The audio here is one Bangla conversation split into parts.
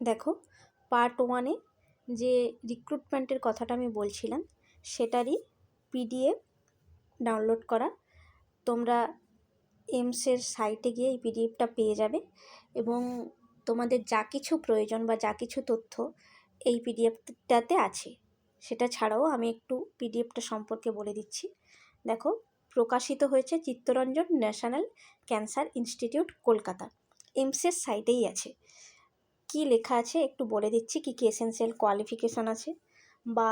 দেখো পার্ট ওয়ানে যে রিক্রুটমেন্টের কথাটা আমি বলছিলাম, সেটারই পিডিএফ ডাউনলোড করা। তোমরা এমসের সাইটে গিয়ে এই পিডিএফটা পেয়ে যাবে এবং তোমাদের যা কিছু প্রয়োজন বা যা কিছু তথ্য এই পিডিএফটাতে আছে। সেটা ছাড়াও আমি একটু পিডিএফটা সম্পর্কে বলে দিচ্ছি। দেখো, প্রকাশিত হয়েছে Chittaranjan national cancer institute, Kolkata. এমসের সাইটেই আছে। কি লেখা আছে? একটু বলে দিচ্ছি কী কী এসেন্সিয়াল কোয়ালিফিকেশান আছে বা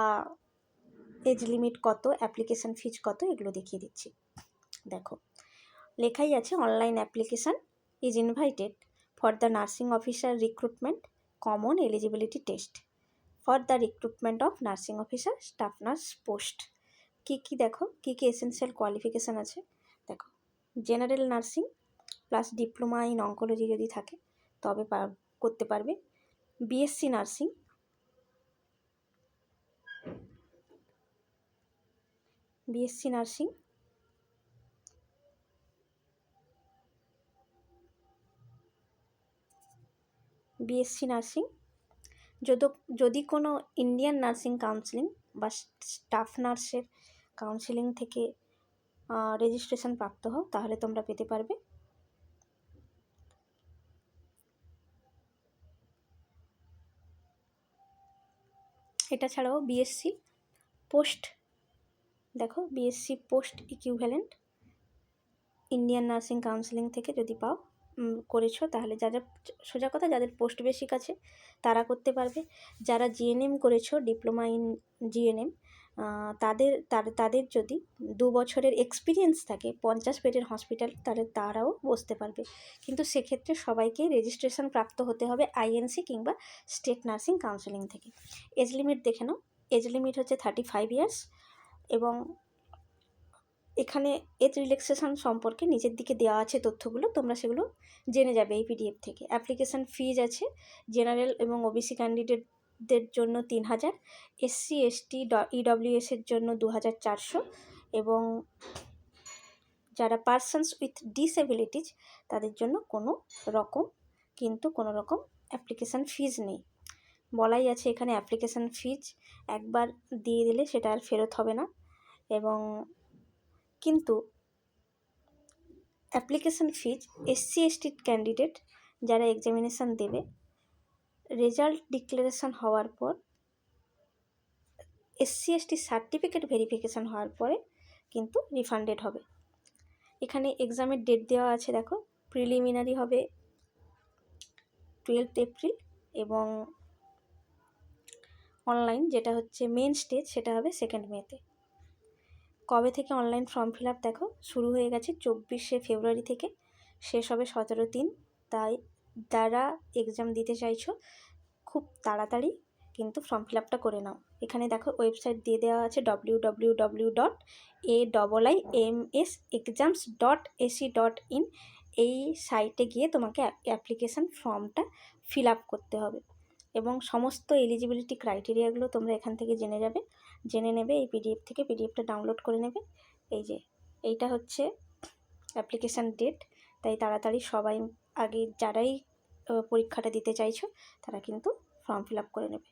এজ লিমিট কত অ্যাপ্লিকেশান ফিজ কত, এগুলো দেখিয়ে দিচ্ছি। দেখো, লেখাই আছে online application is invited for the nursing officer recruitment common eligibility test for the recruitment of nursing officer staff nurse post কী কী দেখো? কী কী এসেন্সিয়াল কোয়ালিফিকেশান আছে? দেখো general nursing plus diploma in oncology যদি থাকে, তবে করতে পারবে। BSc nursing BSc nursing BSc nursing যদি যদি কোনো ইন্ডিয়ান নার্সিং কাউন্সিলিং বা স্টাফ নার্সের কাউন্সিলিং থেকে রেজিস্ট্রেশন প্রাপ্ত হও, তাহলে তোমরা পেতে পারবে। এটা ছাড়াও বিএসসি পোস্ট দেখো BSc post equivalent Indian nursing counselling থেকে যদি পাও করেছ, তাহলে যাদের সোজা কথা, যাদের পোস্ট বেসিক আছে, তারা করতে পারবে। যারা জিএনএম করেছ ডিপ্লোমা ইন জিএনএম তাদের তাদের যদি দু বছরের এক্সপিরিয়েন্স থাকে, পঞ্চাশ বেডের হসপিটাল তাহলে তারাও বসতে পারবে। কিন্তু সেক্ষেত্রে সবাইকে রেজিস্ট্রেশন প্রাপ্ত হতে হবে আইএনসি কিংবা স্টেট নার্সিং কাউন্সিলিং থেকে। এজ লিমিট দেখে নাও। এজ লিমিট হচ্ছে থার্টি ফাইভ ইয়ার্স এবং এখানে এজ রিল্যাক্সেশন সম্পর্কে নিজের দিকে দেওয়া আছে তথ্যগুলো, তোমরা সেগুলো জেনে যাবে এই পিডিএফ থেকে। অ্যাপ্লিকেশান ফিজ আছে জেনারেল এবং ওবিসি ক্যান্ডিডেটদের জন্য তিন হাজার এসসি এসটি ইডব্লিউএস এর জন্য দু হাজার চারশো এবং যারা পার্সনস উইথ ডিসএবিলিটিস তাদের জন্য কোনো রকম কিন্তু কোনো রকম অ্যাপ্লিকেশান ফিজ নেই। বলাই আছে এখানে অ্যাপ্লিকেশান ফিজ একবার দিয়ে দিলে সেটা আর ফেরত হবে না এবং কিন্তু application fees SC ST candidate যারা এক্সামিনেশান দেবে রেজাল্ট ডিক্লারেশন হওয়ার পর এসসি এসটি সার্টিফিকেট ভেরিফিকেশান হওয়ার পরে কিন্তু রিফান্ডেড হবে। এখানে এক্সামের ডেট দেওয়া আছে, দেখো। প্রিলিমিনারি হবে টুয়েলভ এপ্রিল এবং অনলাইন যেটা হচ্ছে মেন স্টেজ, সেটা হবে সেকেন্ড মেতে কবে থেকে অনলাইন ফর্ম ফিল আপ দেখো? শুরু হয়ে গেছে চব্বিশে ফেব্রুয়ারি থেকে। শেষ হবে সতেরো তিন, তাই যারা এক্সাম দিতে চাইছো, খুব তাড়াতাড়ি কিন্তু ফর্ম ফিল আপটা করে নাও। এখানে দেখো ওয়েবসাইট দিয়ে দেওয়া আছে W W W dot A double I M S exams dot AC dot in এই সাইটে গিয়ে তোমাকে অ্যাপ্লিকেশান ফর্মটা ফিল আপ করতে হবে এবং সমস্ত এলিজিবিলিটি ক্রাইটেরিয়াগুলো তোমরা এখান থেকে জেনে যাবে। জেনে নেবে, এই পিডিএফ থেকে পিডিএফটা ডাউনলোড করে নেবে। এই যে, এইটা হচ্ছে অ্যাপ্লিকেশান ডেট তাই তাড়াতাড়ি সবাই আগে যারাই পরীক্ষাটা দিতে চাইছো, তারা কিন্তু ফর্ম ফিল আপ করে নেবে।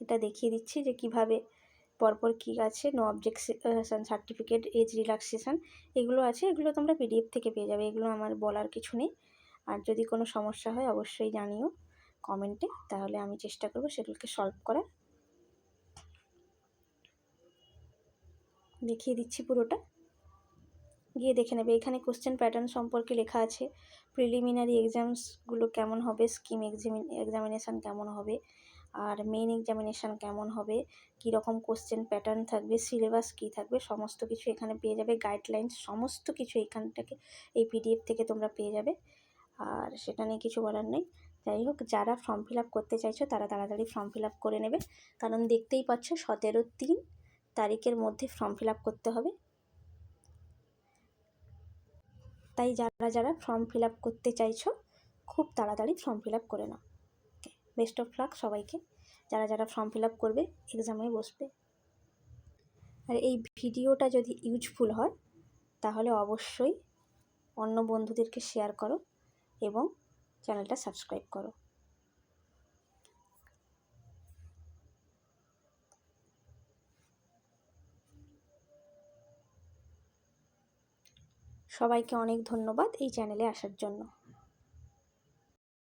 এটা দেখিয়ে দিচ্ছি যে কীভাবে পরপর কী আছে no objection certificate age relaxation এগুলো আছে, এগুলো তোমরা পিডিএফ থেকে পেয়ে যাবে, এগুলো আমার বলার কিছু নেই। আর যদি কোনো সমস্যা হয়, অবশ্যই জানিও কমেন্টে, তাহলে আমি চেষ্টা করব সেগুলোকে সলভ করার। দেখিয়ে দিচ্ছি পুরোটা। গিয়ে দেখে নেবে। এখানে কোশ্চেন প্যাটার্ন সম্পর্কে লেখা আছে প্রিলিমিনারি এক্সামসগুলো কেমন হবে স্কিম এক্সামিন এক্সামিনেশান কেমন হবে, আর মেইন এক্সামিনেশান কেমন হবে কী রকম কোশ্চেন প্যাটার্ন থাকবে সিলেবাস কী থাকবে, সমস্ত কিছু এখানে পেয়ে যাবে গাইডলাইন্স সমস্ত কিছু এখান থেকে, এই পিডিএফ থেকে তোমরা পেয়ে যাবে। আর সেটা নিয়ে কিছু বলার নেই। যাই হোক, যারা ফর্ম ফিল আপ করতে চাইছো, তারা তাড়াতাড়ি ফর্ম ফিল আপ করে নেবে। কারণ দেখতেই পাচ্ছ, সতেরো তিন তারিখের মধ্যে ফর্ম ফিল আপ করতে হবে। তাই যারা যারা ফর্ম ফিল আপ করতে চাইছো, খুব তাড়াতাড়ি ফর্ম ফিল আপ করে নাও। বেস্ট অফ লাক সবাইকে। যারা যারা ফর্ম ফিল আপ করবে এক্সামে বসবে। আর এই ভিডিওটা যদি ইউজফুল হয়, তাহলে অবশ্যই অন্য বন্ধুদেরকে শেয়ার করো এবং চ্যানেলটা সাবস্ক্রাইব করো। সবাইকে অনেক ধন্যবাদ এই চ্যানেলে আসার জন্য।